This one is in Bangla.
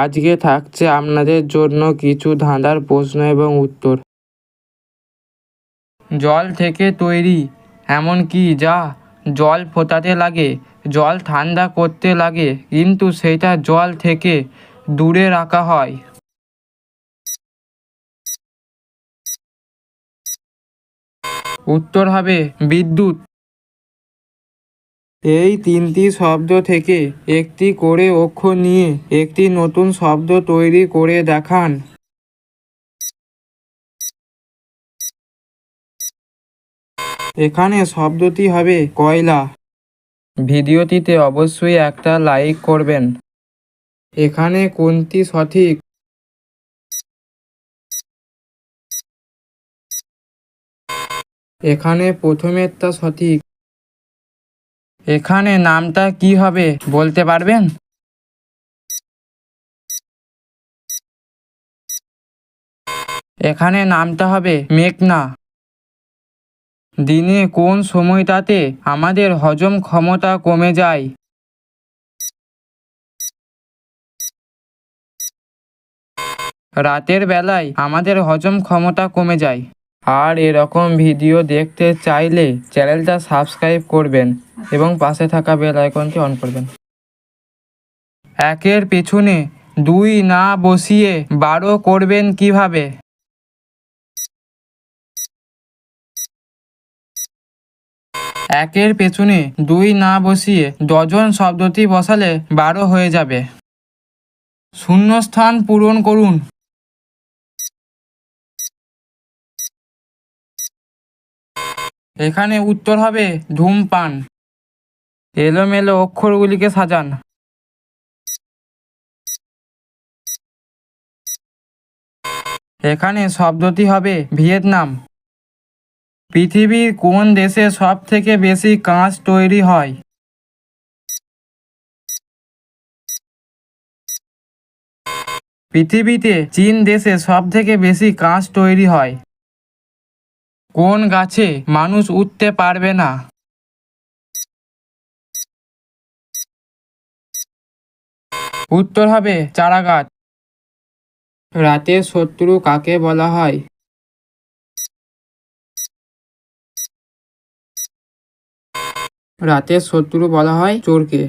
আজকে থাকছে আপনাদের জন্য কিছু ধাঁধার প্রশ্ন এবং উত্তর। জল থেকে তৈরি এমন কি যা জল ফোটাতে লাগে, জল ঠান্ডা করতে লাগে, কিন্তু সেটা জল থেকে দূরে রাখা হয়। উত্তর হবে বিদ্যুৎ। এই তিনটি শব্দ থেকে একটি করে অক্ষর নিয়ে একটি নতুন শব্দ তৈরি করে দেখান। এখানে শব্দটি হবে কয়লা। ভিডিওটিতে অবশ্যই একটা লাইক করবেন। এখানে কোনটি সঠিক? এখানে প্রথমেরটা সঠিক। এখানে নামটা কি হবে বলতে পারবেন? এখানে নামটা হবে মেঘনা। দিনে কোন সময়টাতে আমাদের হজম ক্ষমতা কমে যায়? রাতের বেলায় আমাদের হজম ক্ষমতা কমে যায়। আর এরকম ভিডিও দেখতে চাইলে চ্যানেলটা সাবস্ক্রাইব করবেন। এবং পাশে থাকা বেল আইকনটি অন করবেন। একের পেছনে দুই না বসিয়ে বারো করবেন কীভাবে? একের পেছনে দুই না বসিয়ে ডজন শব্দটি বসালে বারো হয়ে যাবে। শূন্যস্থান পূরণ করুন। এখানে উত্তর হবে ধূমপান। এলোমেলো অক্ষরগুলিকে সাজান। এখানে শব্দটি হবে ভিয়েতনাম। পৃথিবীর কোন দেশে সব থেকে বেশি কাঁচ তৈরি হয়? পৃথিবীতে চীন দেশে সব থেকে বেশি কাঁচ তৈরি হয়। কোন গাছে মানুষ উঠতে পারবে না? উত্তর হবে চারাগাছ। রাতে রাতের শত্রু কাকে বলা হয়? রাতের শত্রু বলা হয় চোরকে।